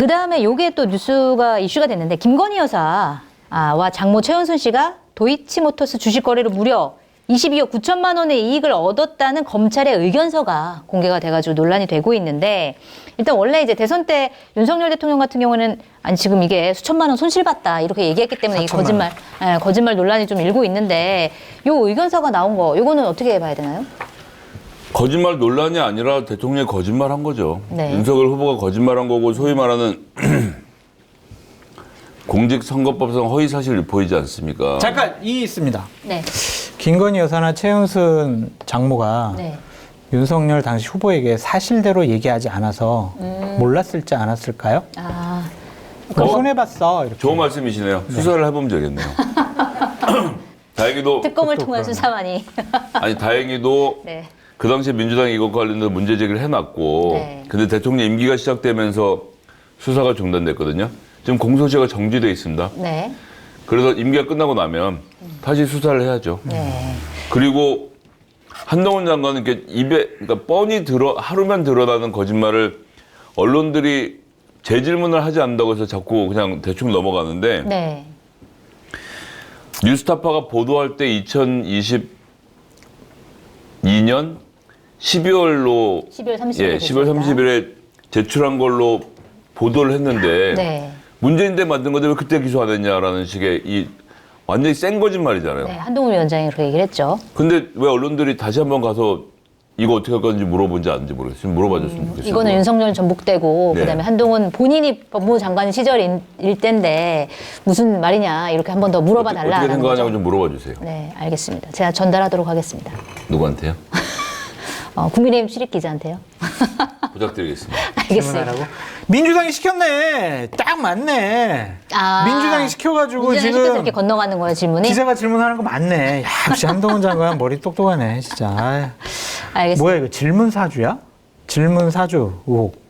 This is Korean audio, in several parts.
그 다음에 요게 또 뉴스가 이슈가 됐는데 김건희 여사와 장모 최은순 씨가 도이치모터스 주식 거래로 무려 22억 9천만 원의 이익을 얻었다는 검찰의 의견서가 공개가 돼가지고 논란이 되고 있는데 일단 원래 이제 대선 때 윤석열 대통령 같은 경우는 아니 지금 이게 수천만 원 손실봤다 이렇게 얘기했기 때문에 이 4천만 거짓말 예, 거짓말 논란이 좀 일고 있는데 요 의견서가 나온 거 요거는 어떻게 봐야 되나요? 거짓말 논란이 아니라 대통령이 거짓말한 거죠. 네. 윤석열 후보가 거짓말한 거고 소위 말하는 공직선거법상 허위사실 유포이지 않습니까? 잠깐 이 있습니다. 네. 김건희 여사나 최은순 장모가 네. 윤석열 당시 후보에게 사실대로 얘기하지 않아서 음. 몰랐을지 않았을까요? 아 그걸 어? 손해봤어 이렇게. 좋은 말씀이시네요. 수사를 해보면 되겠네요. 다행히도 특검을 통한 그러네. 수사만이 아니 다행히도 네. 그 당시에 민주당이 이것 관련해서 문제 제기를 해놨고 네. 근데 대통령 임기가 시작되면서 수사가 중단됐거든요. 지금 공소시효가 정지돼 있습니다. 네. 그래서 임기가 끝나고 나면 다시 수사를 해야죠. 네. 그리고 한동훈 장관은 이렇게 입에 그러니까 뻔히 들어 하루면 드러나는 거짓말을 언론들이 재질문을 하지 않는다고 해서 자꾸 그냥 대충 넘어가는데 네. 뉴스타파가 보도할 때 2022년 12월로 12월 30일. 예, 10월 30일에 제출한 걸로 보도를 했는데 네. 문재인 때 만든 건데 왜 그때 기소 안 했냐라는 식의 이 완전히 센 거짓말이잖아요. 네. 한동훈 위원장이 그렇게 얘기를 했죠. 근데 왜 언론들이 다시 한번 가서 이거 어떻게 할 건지 물어본지 않는지 모르겠어요. 좀 물어봐 줬으면 좋겠어요. 음, 이거는 윤석열 전북되고 네. 그다음에 한동훈 본인이 법무부 장관 시절일 때인데 무슨 말이냐 이렇게 한 번 더 물어봐 어떻게 달라는 생각하냐고 거죠. 좀 물어봐 주세요. 네, 알겠습니다. 제가 전달하도록 하겠습니다. 누구한테요? 어, 국민의힘 출입 기자한테요. 부탁드리겠습니다. 알겠습니다. 질문하라고? 민주당이 시켰네. 딱 맞네. 아, 민주당이 시켜가지고 민주당이 지금 시켜서 이렇게 건너가는 거예요 질문이. 기자가 질문하는 거 맞네. 야, 역시 한동훈 장관 머리 똑똑하네, 진짜. 알겠습니다. 뭐야 이거 질문 사주야? 질문 사주 의혹.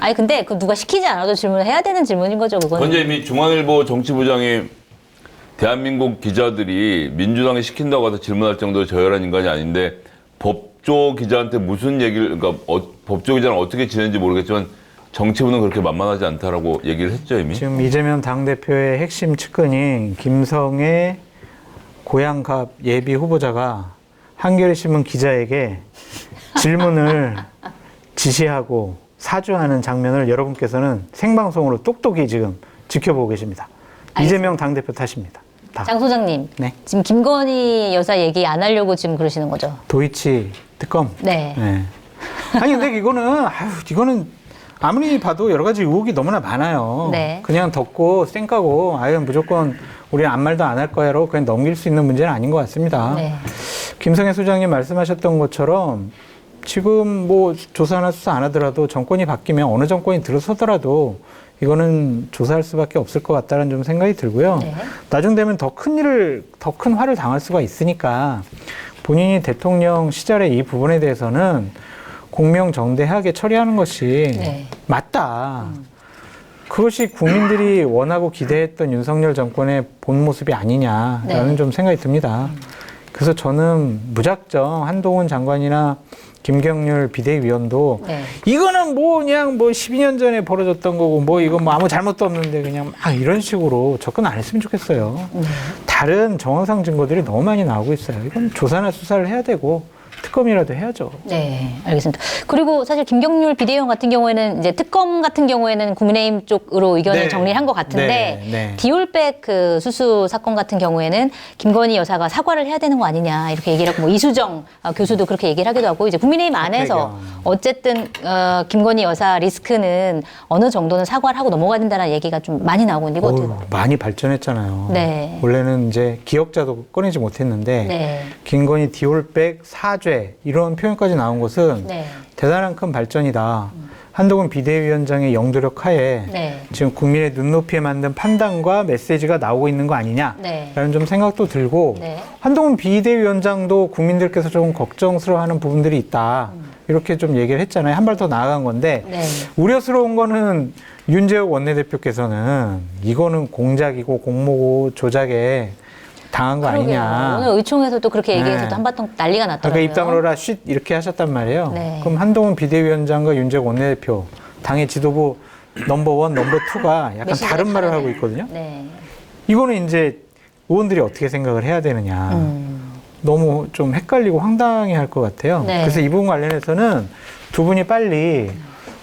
아니 근데 그 누가 시키지 않아도 질문을 해야 되는 질문인 거죠 그거는. 현재 이미 중앙일보 정치부장이 대한민국 기자들이 민주당이 시킨다고 해서 질문할 정도로 저열한 인간이 아닌데 법 조 기자한테 무슨 얘기를 그러니까 어, 법조 기자는 어떻게 지내는지 모르겠지만 정치부는 그렇게 만만하지 않다라고 얘기를 했죠 이미. 지금 이재명 당 대표의 핵심 측근인 김성애 고향갑 예비 후보자가 한겨레 신문 기자에게 질문을 지시하고 사주하는 장면을 여러분께서는 생방송으로 똑똑히 지금 지켜보고 계십니다. 이재명 당 대표 탓입니다. 다. 장 소장님. 네. 지금 김건희 여사 얘기 안 하려고 지금 그러시는 거죠? 도이치 특검. 네. 네. 아니 근데 이거는 아유 이거는 아무리 봐도 여러 가지 의혹이 너무나 많아요. 네. 그냥 덮고 쌩까고 아유 무조건 우리는 아무 말도 안 할 거야로 그냥 넘길 수 있는 문제는 아닌 것 같습니다. 네. 김성애 소장님 말씀하셨던 것처럼 지금 뭐 조사나 수사 안 하더라도 정권이 바뀌면 어느 정권이 들어서더라도 이거는 조사할 수밖에 없을 것 같다는 좀 생각이 들고요. 네. 나중 되면 더 큰 일을 더 큰 화를 당할 수가 있으니까 본인이 대통령 시절에 이 부분에 대해서는 공명정대하게 처리하는 것이 네. 맞다. 그것이 국민들이 원하고 기대했던 윤석열 정권의 본 모습이 아니냐라는 네. 좀 생각이 듭니다. 그래서 저는 무작정 한동훈 장관이나 김경률 비대위원도 네. 이거는 뭐 그냥 뭐 12년 전에 벌어졌던 거고 뭐 이거 뭐 아무 잘못도 없는데 그냥 막 이런 식으로 접근 안 했으면 좋겠어요. 네. 다른 정황상 증거들이 너무 많이 나오고 있어요. 이건 조사나 수사를 해야 되고 특검이라도 해야죠. 네, 알겠습니다. 그리고 사실 김경률 비대위원 같은 경우에는 이제 특검 같은 경우에는 국민의힘 쪽으로 의견을 네. 정리한 것 같은데 네, 네. 디올백 그 수수 사건 같은 경우에는 김건희 여사가 사과를 해야 되는 거 아니냐 이렇게 얘기를 하고 뭐 이수정 어, 교수도 그렇게 얘기를 하기도 하고 이제 국민의힘 안에서. 어쨌든 어, 김건희 여사 리스크는 어느 정도는 사과를 하고 넘어가야 된다는 얘기가 좀 많이 나오고 있는데 이거 어우, 많이 발전했잖아요. 네. 원래는 이제 기억자도 꺼내지 못했는데 네. 김건희 디올백 사죄 이런 표현까지 나온 것은 네. 대단한 큰 발전이다. 한동훈 비대위원장의 영도력 하에 네. 지금 국민의 눈높이에 맞는 판단과 메시지가 나오고 있는 거 아니냐라는 네. 좀 생각도 들고 네. 한동훈 비대위원장도 국민들께서 조금 걱정스러워하는 부분들이 있다 이렇게 좀 얘기를 했잖아요 한 발 더 나아간 건데 네. 우려스러운 거는 윤재욱 원내대표께서는 이거는 공작이고 공모고 조작에 당한 거 그러게요. 아니냐 오늘 의총에서도 그렇게 얘기해서 네. 또 한바탕 난리가 났더라고요. 아까 입다물어라 쉿 이렇게 하셨단 말이에요. 네. 그럼 한동훈 비대위원장과 윤재욱 원내대표 당의 지도부 넘버 원, 넘버 투가 약간 메시지가 다른 말을 다르네. 하고 있거든요. 네. 이거는 이제 의원들이 어떻게 생각을 해야 되느냐. 음. 너무 좀 헷갈리고 황당해 할 것 같아요. 네. 그래서 이 부분 관련해서는 두 분이 빨리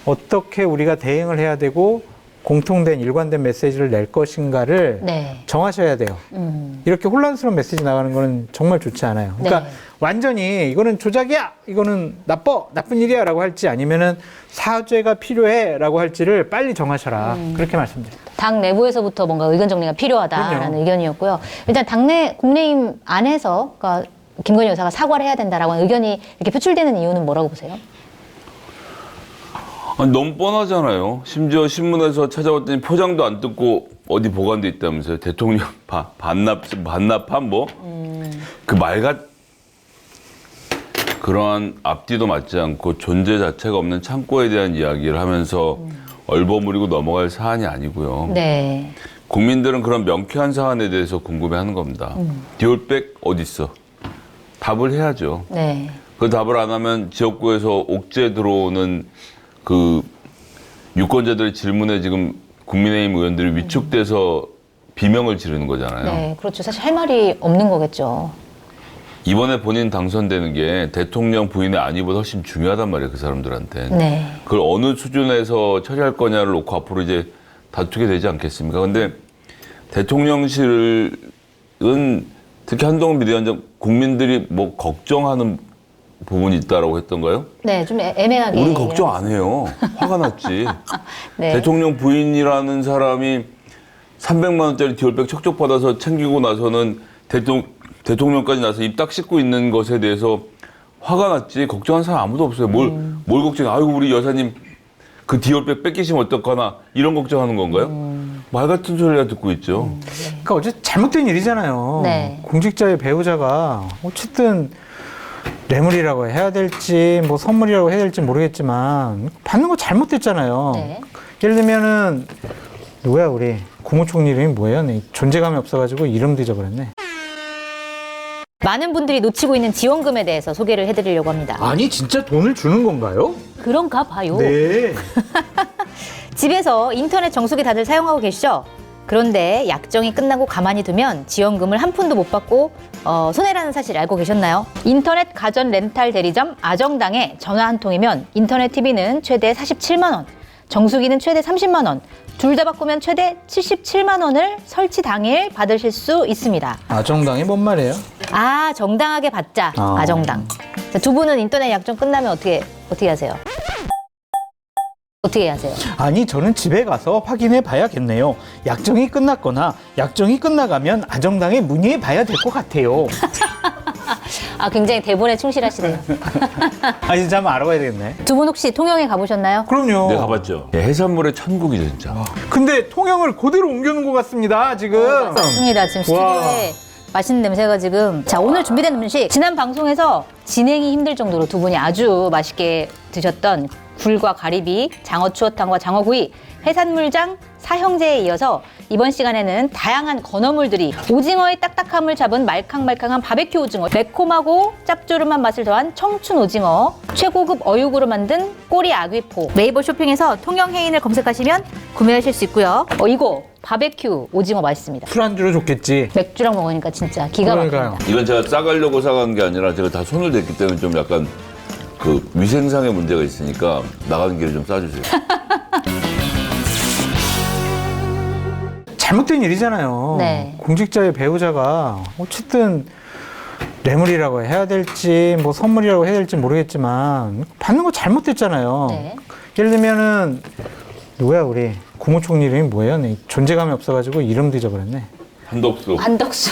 어떻게 우리가 대응을 해야 되고 공통된 일관된 메시지를 낼 것인가를 네. 정하셔야 돼요. 음. 이렇게 혼란스러운 메시지 나가는 거는 정말 좋지 않아요. 그러니까 네. 완전히 이거는 조작이야, 이거는 나빠, 나쁜 일이야라고 할지 아니면은 사죄가 필요해라고 할지를 빨리 정하셔라. 음. 그렇게 말씀드립니다. 당 내부에서부터 뭔가 의견 정리가 필요하다라는 그럼요. 의견이었고요. 일단 당내 국민의힘 안에서 그러니까 김건희 여사가 사과를 해야 된다라고 하는 의견이 이렇게 표출되는 이유는 뭐라고 보세요? 아니, 너무 뻔하잖아요. 심지어 신문에서 찾아봤더니 포장도 안 뜯고 어디 보관돼 있다면서요. 대통령 바- 반납 반납한 뭐 그 말같 그러한 앞뒤도 맞지 않고 존재 자체가 없는 창고에 대한 이야기를 하면서 얼버무리고 넘어갈 사안이 아니고요. 네. 국민들은 그런 명쾌한 사안에 대해서 궁금해하는 겁니다. 디올백 어디 있어? 답을 해야죠. 네. 그 답을 안 하면 지역구에서 옥죄 들어오는 그 유권자들의 질문에 지금 국민의힘 의원들이 위축돼서 비명을 지르는 거잖아요. 네. 그렇죠. 사실 할 말이 없는 거겠죠. 이번에 본인 당선되는 게 대통령 부인의 안위보다 훨씬 중요하단 말이에요, 그 사람들한테. 네. 그걸 어느 수준에서 처리할 거냐를 놓고 앞으로 이제 다투게 되지 않겠습니까? 근데 대통령실은 특히 한동훈 비대위원장 국민들이 뭐 걱정하는 부분이 있다라고 했던가요? 네. 좀 애- 애매하게. 우린 걱정 안 해요. 화가 났지. 네. 대통령 부인이라는 사람이 300만 원짜리 디올백 척척 받아서 챙기고 나서는 대통령 대통령까지 나서 입 딱 씻고 있는 것에 대해서 화가 났지. 걱정하는 사람 아무도 없어요. 뭘, 음. 뭘 걱정해. 아이고, 우리 여사님 그 디올백 뺏기시면 어떡하나. 이런 걱정하는 건가요? 음. 말 같은 소리가 듣고 있죠. 그러니까 어제 잘못된 일이잖아요. 네. 공직자의 배우자가 어쨌든 뇌물이라고 해야 될지 뭐 선물이라고 해야 될지 모르겠지만 받는 거 잘못됐잖아요. 네. 예를 들면은 누구야 우리 국무총리 이름이 뭐예요? 네, 존재감이 없어가지고 이름도 잊어버렸네. 많은 분들이 놓치고 있는 지원금에 대해서 소개를 해드리려고 합니다. 아니 진짜 돈을 주는 건가요? 그런가 봐요. 네. 집에서 인터넷 정수기 다들 사용하고 계시죠? 그런데 약정이 끝나고 가만히 두면 지원금을 한 푼도 못 받고 어, 손해라는 사실 알고 계셨나요? 인터넷 가전 렌탈 대리점 아정당에 전화 한 통이면 인터넷 TV는 최대 47만 원, 정수기는 최대 30만 원, 둘 다 바꾸면 최대 77만 원을 설치 당일 받으실 수 있습니다. 아정당이 뭔 말이에요? 아 정당하게 받자 아. 아정당. 자, 두 분은 인터넷 약정 끝나면 어떻게 어떻게 하세요? 어떻게 하세요? 아니 저는 집에 가서 확인해 봐야겠네요. 약정이 끝났거나 약정이 끝나가면 아정당에 문의해 봐야 될 것 같아요. 아 굉장히 대본에 충실하시네요. 아 진짜 한번 알아봐야 되겠네. 두 분 혹시 통영에 가보셨나요? 그럼요. 내가 가봤죠. 예, 해산물의 천국이죠, 진짜. 근데 통영을 그대로 옮겨놓은 것 같습니다 지금. 맞습니다. 지금 와. 스튜디오에 맛있는 냄새가 지금 자 오늘 준비된 음식 지난 방송에서 진행이 힘들 정도로 두 분이 아주 맛있게 드셨던 굴과 가리비, 장어 추어탕과 장어구이, 해산물장 사형제에 이어서 이번 시간에는 다양한 건어물들이 오징어의 딱딱함을 잡은 말캉말캉한 바베큐 오징어, 매콤하고 짭조름한 맛을 더한 청춘 오징어, 최고급 어육으로 만든 꼬리 아귀포. 네이버 쇼핑에서 통영 해인을 검색하시면 구매하실 수 있고요. 어 이거 바베큐 오징어 맛있습니다. 술안주로 좋겠지. 맥주랑 먹으니까 진짜 기가 그러니까요. 막힙니다. 이건 제가 싸가려고 사간 게 아니라 제가 다 손을 댔기 때문에 좀 약간 그 위생상의 문제가 있으니까 나가는 길에 좀 싸주세요. 잘못된 일이잖아요. 네. 공직자의 배우자가 어쨌든 뇌물이라고 해야 될지 뭐 선물이라고 해야 될지 모르겠지만 받는 거 잘못됐잖아요. 네. 예를 들면은 누구야 우리 국무총리 이름이 뭐예요? 네, 존재감이 없어가지고 이름도 잊어버렸네. 한덕수. 안덕수.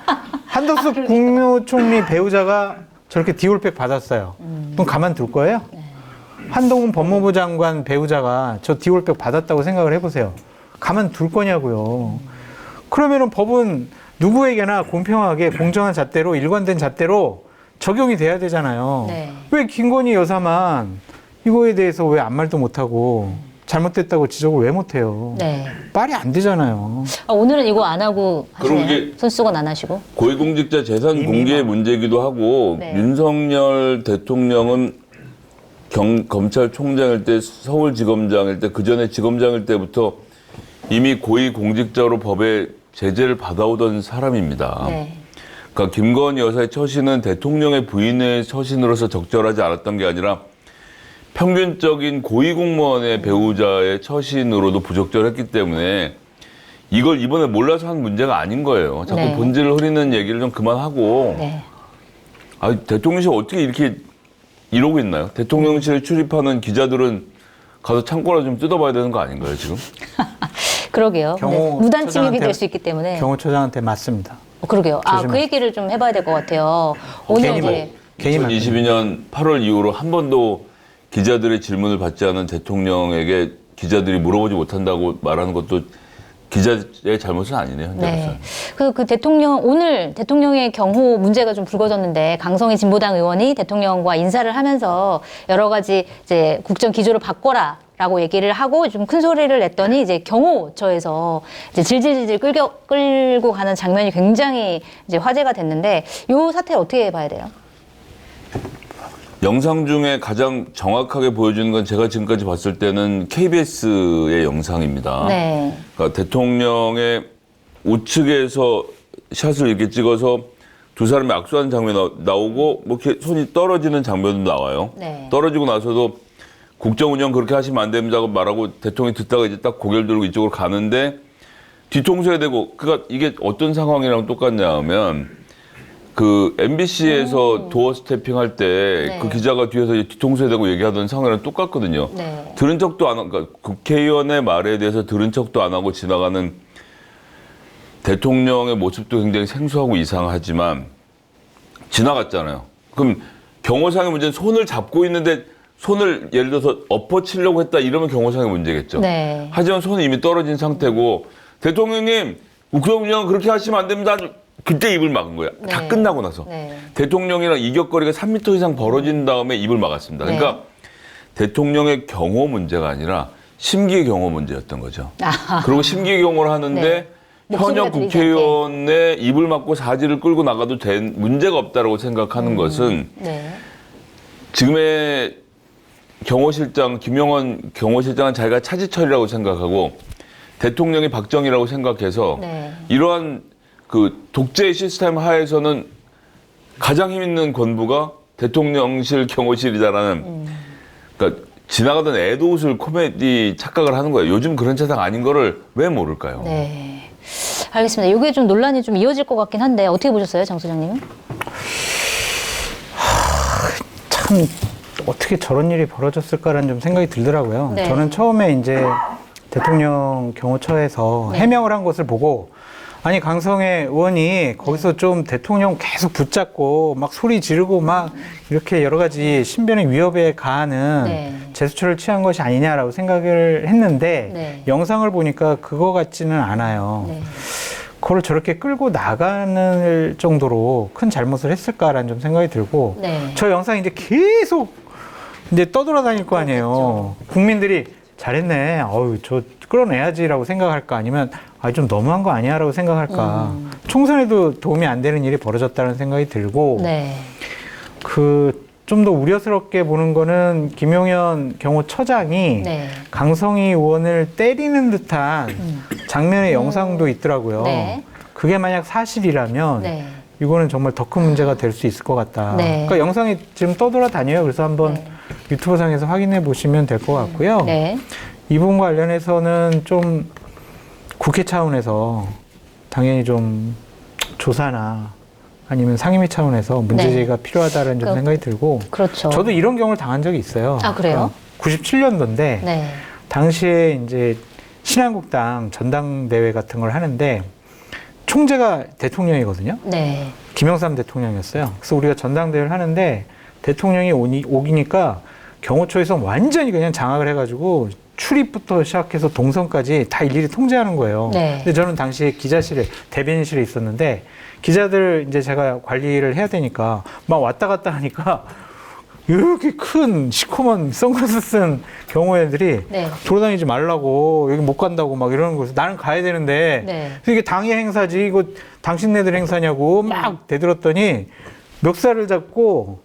한덕수 국무총리 배우자가 저렇게 디올백 받았어요. 그럼 가만둘 거예요? 한동훈 법무부 장관 배우자가 저 디올백 받았다고 생각을 해보세요. 가만둘 거냐고요. 그러면은 법은 누구에게나 공평하게 공정한 잣대로 일관된 잣대로 적용이 돼야 되잖아요. 네. 왜 김건희 여사만 이거에 대해서 왜 아무 말도 못하고 잘못됐다고 지적을 왜 못해요? 네. 말이 안 되잖아요. 아, 오늘은 이거 안 하고 그럼 하시네요. 이게- 손수건 안 하시고. 고위공직자 재산 공개 막- 문제이기도 하고 네. 윤석열 대통령은 경, 검찰총장일 때 서울지검장일 때 그 전에 지검장일 때부터 이미 고위 공직자로 법에 제재를 받아오던 사람입니다. 네. 그러니까 김건희 여사의 처신은 대통령의 부인의 처신으로서 적절하지 않았던 게 아니라 평균적인 고위공무원의 배우자의 처신으로도 부적절했기 때문에 이걸 이번에 몰라서 한 문제가 아닌 거예요. 자꾸 네. 본질을 흐리는 얘기를 좀 그만하고 네. 아, 대통령실 어떻게 이렇게 이러고 있나요? 대통령실에 출입하는 기자들은 가서 창고나 좀 뜯어봐야 되는 거 아닌가요, 지금? 그러게요. 네. 무단 침입이 처장한테- 될수 있기 때문에. 경호처장한테 맞습니다. 어, 그러게요. 아, 그 조심하세요. 얘기를 좀 해봐야 될 것 같아요. 오늘 괜히 뭐- 이제 괜히 맞 2022년 8월 이후로 한 번도 기자들의 질문을 받지 않은 대통령에게 기자들이 물어보지 못한다고 말하는 것도 기자의 잘못은 아니네요. 네. 그, 그 대통령, 오늘 대통령의 경호 문제가 좀 불거졌는데, 강성희 진보당 의원이 대통령과 인사를 하면서 여러 가지 이제 국정 기조를 바꿔라. 라고 얘기를 하고 좀 큰 소리를 냈더니 이제 경호처에서 이제 질질질 끌겨, 끌고 가는 장면이 굉장히 이제 화제가 됐는데 요 사태 어떻게 봐야 돼요? 영상 중에 가장 정확하게 보여주는 건 제가 지금까지 봤을 때는 KBS의 영상입니다. 네. 그러니까 대통령의 우측에서 샷을 이렇게 찍어서 두 사람이 악수하는 장면이 나- 나오고 뭐 이렇게 손이 떨어지는 장면도 나와요. 네. 떨어지고 나서도 국정 운영 그렇게 하시면 안 됩니다고 말하고 대통령이 듣다가 이제 딱 고개를 들고 이쪽으로 가는데 뒤통수에 대고 그러니까 이게 어떤 상황이랑 똑같냐 하면 그 MBC에서 도어 스태핑 할때그 네. 기자가 뒤에서 이제 뒤통수에 대고 얘기하던 상황이랑 똑같거든요. 네. 들은 척도 안 하고, 그러니까 국회의원의 말에 대해서 들은 척도 안 하고 지나가는 대통령의 모습도 굉장히 생소하고 이상하지만 지나갔잖아요. 그럼 경호상의 문제는 손을 잡고 있는데 손을 예를 들어서 엎어치려고 했다 이러면 경호상의 문제겠죠. 네. 하지만 손이 이미 떨어진 상태고 대통령님 국정운영 그렇게 하시면 안 됩니다. 그때 입을 막은 거야. 다 네. 끝나고 나서. 네. 대통령이랑 이격거리가 3m 이상 벌어진 다음에 입을 막았습니다. 그러니까 네. 대통령의 경호 문제가 아니라 심기 경호 문제였던 거죠. 아하. 그리고 심기 경호를 하는데 네. 현역 국회의원의 입을 막고 사지를 끌고 나가도 된 문제가 없다라고 생각하는 음. 것은 네. 지금의 경호실장 김영원 경호실장은 자기가 차지철이라고 생각하고 대통령이 박정희라고 생각해서 네. 이러한 그 독재 시스템 하에서는 가장 힘 있는 권부가 대통령실 경호실이다라는 음. 그러니까 지나가던 애도 웃을 코미디 착각을 하는 거예요. 요즘 그런 세상 아닌 거를 왜 모를까요? 네. 알겠습니다. 이게 좀 논란이 좀 이어질 것 같긴 한데 어떻게 보셨어요, 장 소장님은? 참 어떻게 저런 일이 벌어졌을까라는 좀 생각이 들더라고요. 네. 저는 처음에 이제 대통령 경호처에서 네. 해명을 한 것을 보고 아니 강성애 의원이 거기서 좀 대통령 계속 붙잡고 막 소리 지르고 막 이렇게 여러 가지 신변의 위협에 가하는 네. 제스처를 취한 것이 아니냐라고 생각을 했는데 네. 영상을 보니까 그거 같지는 않아요. 네. 그걸 저렇게 끌고 나가는 정도로 큰 잘못을 했을까라는 좀 생각이 들고 네. 저 영상 이제 계속 이제 떠돌아다닐 거 아니에요. 국민들이 잘했네. 어유 저 끌어내야지라고 생각할까 아니면 아 좀 너무한 거 아니야 라고 생각할까. 총선에도 도움이 안 되는 일이 벌어졌다는 생각이 들고 네. 그 좀 더 우려스럽게 보는 거는 김용현 경호처장이 네. 강성희 의원을 때리는 듯한 장면의 영상도 있더라고요. 음. 네. 그게 만약 사실이라면 네. 이거는 정말 더 큰 문제가 될 수 있을 것 같다. 네. 그러니까 영상이 지금 떠돌아다녀요. 그래서 한번 네. 유튜브 상에서 확인해 보시면 될 것 같고요. 네. 이 부분 관련해서는 좀 국회 차원에서 당연히 좀 조사나 아니면 상임위 차원에서 문제 제기가 필요하다는 좀 그- 생각이 들고 그렇죠. 저도 이런 경우를 당한 적이 있어요. 아, 그래요? 97년도인데 네. 당시에 이제 신한국당 전당대회 같은 걸 하는데 총재가 대통령이거든요. 네. 김영삼 대통령이었어요. 그래서 우리가 전당대회를 하는데 대통령이 오니, 오기니까 경호처에서 완전히 그냥 장악을 해가지고 출입부터 시작해서 동선까지 다 일일이 통제하는 거예요. 네. 근데 저는 당시에 기자실에 대변인실에 있었는데 기자들 이제 제가 관리를 해야 되니까 막 왔다 갔다 하니까 이렇게 큰 시커먼 선글라스 쓴 경호원들이 네. 돌아다니지 말라고 여기 못 간다고 막 이러는 거예요. 나는 가야 되는데 네. 이게 당의 행사지 이거 당신네들 행사냐고 막 대들었더니 멱살을 잡고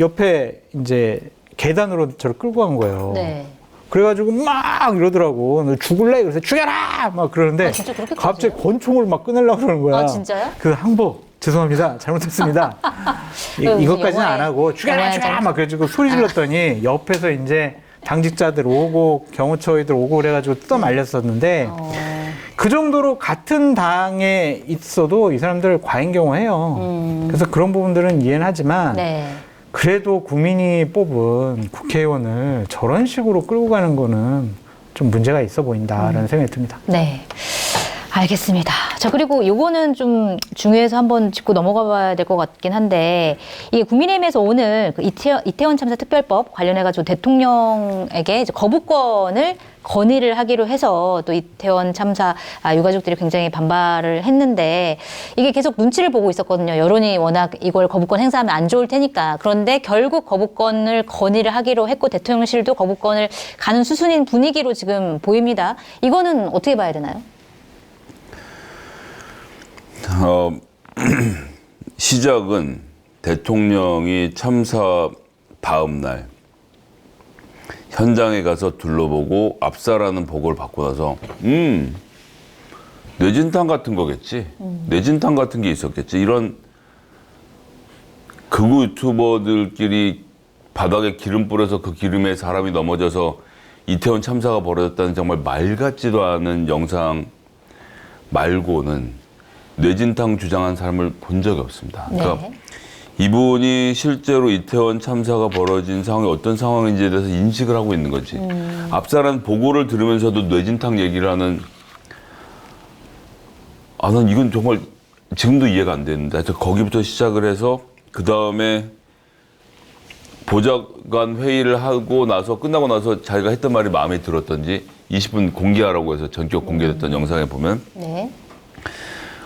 옆에 이제 계단으로 저를 끌고 간 거예요. 네. 그래가지고 막 이러더라고. 너 죽을래? 그래서 죽여라! 막 그러는데 아, 진짜 그렇게까지 갑자기 해요? 권총을 막 꺼내려고 그러는 거야. 아, 진짜요? 그 항복. 죄송합니다. 잘못했습니다. 이, 그 이것까지는 영화에- 안 하고 죽여라 영화에 죽여라 잘못- 막 그래가지고 소리 질렀더니 옆에서 이제 당직자들 오고 경호처이들 오고 그래가지고 뜯어 말렸었는데 어, 그 정도로 같은 당에 있어도 이 사람들 과잉 경호해요. 음. 그래서 그런 부분들은 이해는 하지만 네. 그래도 국민이 뽑은 국회의원을 저런 식으로 끌고 가는 거는 좀 문제가 있어 보인다라는 생각이 듭니다. 네. 알겠습니다. 자, 그리고 요거는 좀 중요해서 한번 짚고 넘어가 봐야 될 것 같긴 한데, 이게 국민의힘에서 오늘 그 이태원, 이태원 참사 특별법 관련해가지고 대통령에게 이제 거부권을 건의를 하기로 해서 또 이태원 참사 아, 유가족들이 굉장히 반발을 했는데 이게 계속 눈치를 보고 있었거든요. 여론이 워낙 이걸 거부권 행사하면 안 좋을 테니까. 그런데 결국 거부권을 건의를 하기로 했고 대통령실도 거부권을 가는 수순인 분위기로 지금 보입니다. 이거는 어떻게 봐야 되나요? 어, 시작은 대통령이 참사 다음 날 현장에 가서 둘러보고 압사라는 보고를 받고 나서 음 뇌진탕 같은 거겠지? 뇌진탕 같은 게 있었겠지? 이런 극우 유튜버들끼리 바닥에 기름 뿌려서 그 기름에 사람이 넘어져서 이태원 참사가 벌어졌다는 정말 말 같지도 않은 영상 말고는 뇌진탕 주장한 사람을 본 적이 없습니다. 그러니까 네. 이분이 실제로 이태원 참사가 벌어진 상황이 어떤 상황인지에 대해서 인식을 하고 있는 거지. 앞사람 보고를 들으면서도 뇌진탕 얘기를 하는 아, 난 이건 정말 지금도 이해가 안 되는데 하여튼 거기부터 시작을 해서 그 다음에 보좌관 회의를 하고 나서 끝나고 나서 자기가 했던 말이 마음에 들었던지 20분 공개하라고 해서 전격 공개됐던 영상에 보면 네.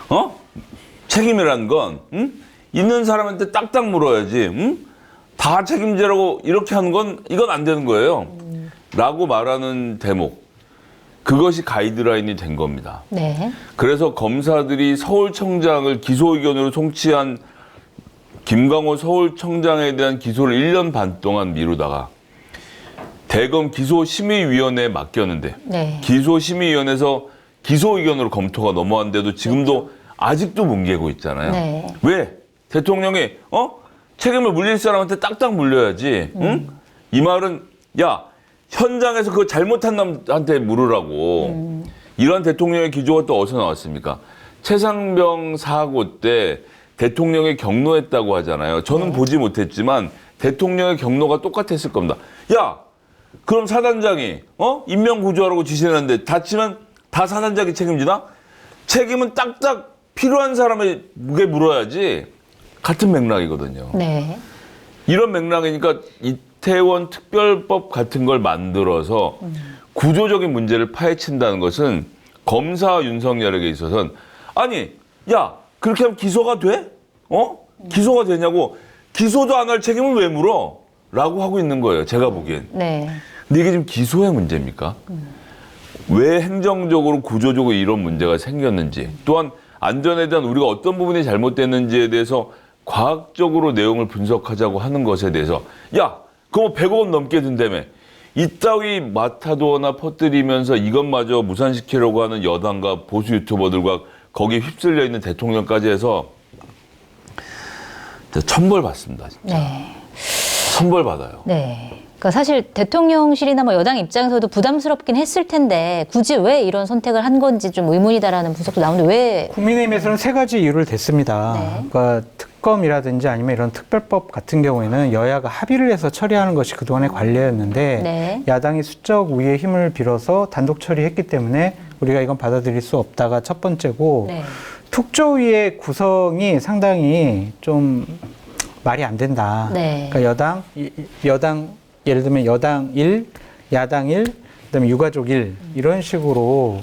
어? 책임이란 건 응? 있는 사람한테 딱딱 물어야지. 응? 다 책임지라고 이렇게 하는 건 이건 안 되는 거예요. 라고 말하는 대목. 그것이 가이드라인이 된 겁니다. 네. 그래서 검사들이 서울청장을 기소 의견으로 송치한 김광호 서울청장에 대한 기소를 1년 반 동안 미루다가 대검 기소심의위원회에 맡겼는데 네. 기소심의위원회에서 기소 의견으로 검토가 넘어왔는데도 지금도 아직도 뭉개고 있잖아요. 네. 왜? 대통령이 어? 책임을 물릴 사람한테 딱딱 물려야지. 응? 이 말은 야 현장에서 그거 잘못한 남한테 물으라고. 이런 대통령의 기조가 또 어디서 나왔습니까? 최상병 사고 때 대통령이 경로했다고 하잖아요. 저는 보지 못했지만 대통령의 경로가 똑같았을 겁니다. 야, 그럼 사단장이 어 인명 구조하라고 지시했는데 다치면 다 사단장이 책임지나? 책임은 딱딱 필요한 사람에게 물어야지 같은 맥락이거든요. 네. 이런 맥락이니까 이태원 특별법 같은 걸 만들어서 구조적인 문제를 파헤친다는 것은 검사 윤석열에게 있어서는 아니 야 그렇게 하면 기소가 돼? 어? 기소가 되냐고 기소도 안 할 책임을 왜 물어? 라고 하고 있는 거예요. 제가 보기엔. 네. 근데 이게 지금 기소의 문제입니까? 왜 행정적으로 구조적으로 이런 문제가 생겼는지 또한 안전에 대한 우리가 어떤 부분이 잘못됐는지에 대해서 과학적으로 내용을 분석하자고 하는 것에 대해서 야 그거 뭐 100억 원 넘게 든다며 이따위 마타도어나 퍼뜨리면서 이것마저 무산시키려고 하는 여당과 보수 유튜버들과 거기에 휩쓸려 있는 대통령까지 해서 천벌 받습니다 진짜 네. 천벌 받아요 네. 그러니까 사실 대통령실이나 뭐 여당 입장에서도 부담스럽긴 했을 텐데 굳이 왜 이런 선택을 한 건지 좀 의문이다라는 분석도 나오는데 왜 국민의힘에서는 세 가지 이유를 댔습니다. 네. 그러니까 특검이라든지 아니면 이런 특별법 같은 경우에는 여야가 합의를 해서 처리하는 것이 그동안의 관례였는데 네. 야당이 수적 우위의 힘을 빌어서 단독 처리했기 때문에 우리가 이건 받아들일 수 없다가 첫 번째고 네. 특조위의 구성이 상당히 좀 말이 안 된다. 네. 그러니까 여당, 여당 예를 들면 여당 1, 야당 1, 그다음에 유가족 1 이런 식으로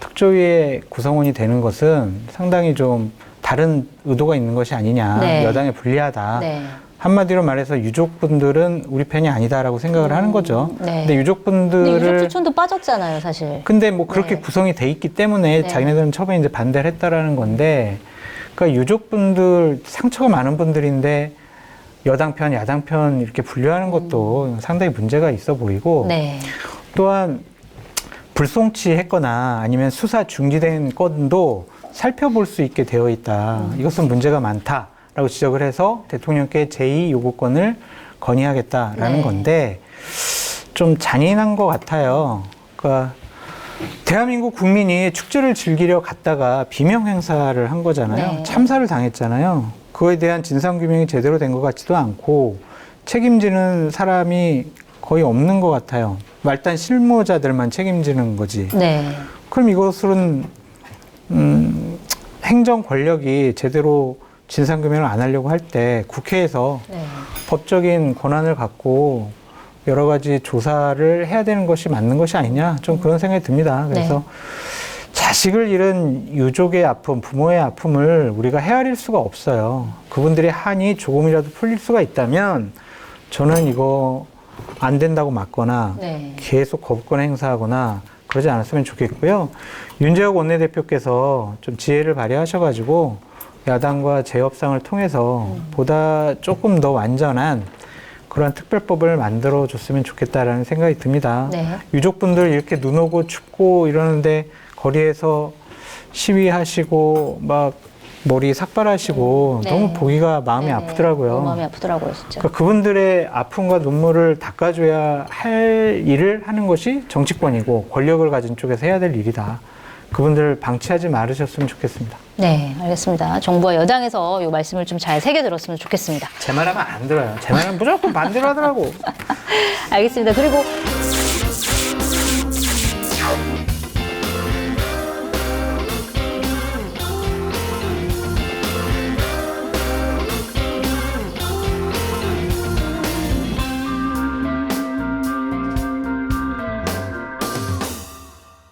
특조위의 구성원이 되는 것은 상당히 좀 다른 의도가 있는 것이 아니냐. 네. 여당에 불리하다. 네. 한마디로 말해서 유족분들은 우리 편이 아니다라고 생각을 하는 거죠. 네. 근데 근데 유족분들을 유족 추천도 빠졌잖아요, 사실. 근데 뭐 그렇게 네. 구성이 돼 있기 때문에 네. 자기네들은 처음에 이제 반대를 했다라는 건데, 그러니까 유족분들 상처가 많은 분들인데 여당 편, 야당 편 이렇게 분류하는 것도 상당히 문제가 있어 보이고 네. 또한 불송치했거나 아니면 수사 중지된 건도 살펴볼 수 있게 되어 있다. 이것은 문제가 많다라고 지적을 해서 대통령께 제2 요구권을 건의하겠다라는 네. 건데 좀 잔인한 것 같아요. 그러니까 대한민국 국민이 축제를 즐기려 갔다가 비명 행사를 한 거잖아요. 네. 참사를 당했잖아요. 그거에 대한 진상 규명이 제대로 된 것 같지도 않고 책임지는 사람이 거의 없는 것 같아요. 말단 실무자들만 책임지는 거지. 네. 그럼 이것은 음, 행정 권력이 제대로 진상 규명을 안 하려고 할 때 국회에서 네. 법적인 권한을 갖고 여러 가지 조사를 해야 되는 것이 맞는 것이 아니냐 좀 그런 생각이 듭니다. 그래서 네. 자식을 잃은 유족의 아픔, 부모의 아픔을 우리가 헤아릴 수가 없어요. 그분들의 한이 조금이라도 풀릴 수가 있다면 저는 이거 안 된다고 맞거나 네. 계속 거부권 행사하거나 그러지 않았으면 좋겠고요. 윤재욱 원내대표께서 좀 지혜를 발휘하셔가지고 야당과 재협상을 통해서 보다 조금 더 완전한 그런 특별법을 만들어 줬으면 좋겠다라는 생각이 듭니다. 네. 유족분들 이렇게 눈 오고 춥고 이러는데 거리에서 시위하시고 막 머리 삭발하시고 네. 너무 보기가 마음이 네네. 아프더라고요. 너무 마음이 아프더라고요, 진짜. 그러니까 그분들의 아픔과 눈물을 닦아줘야 할 일을 하는 것이 정치권이고 권력을 가진 쪽에서 해야 될 일이다. 그분들을 방치하지 말으셨으면 좋겠습니다. 네, 알겠습니다. 정부와 여당에서 이 말씀을 좀 잘 새겨 들었으면 좋겠습니다. 제 말하면 안 들어요. 제 말은 무조건 반대로 하더라고. 알겠습니다. 그리고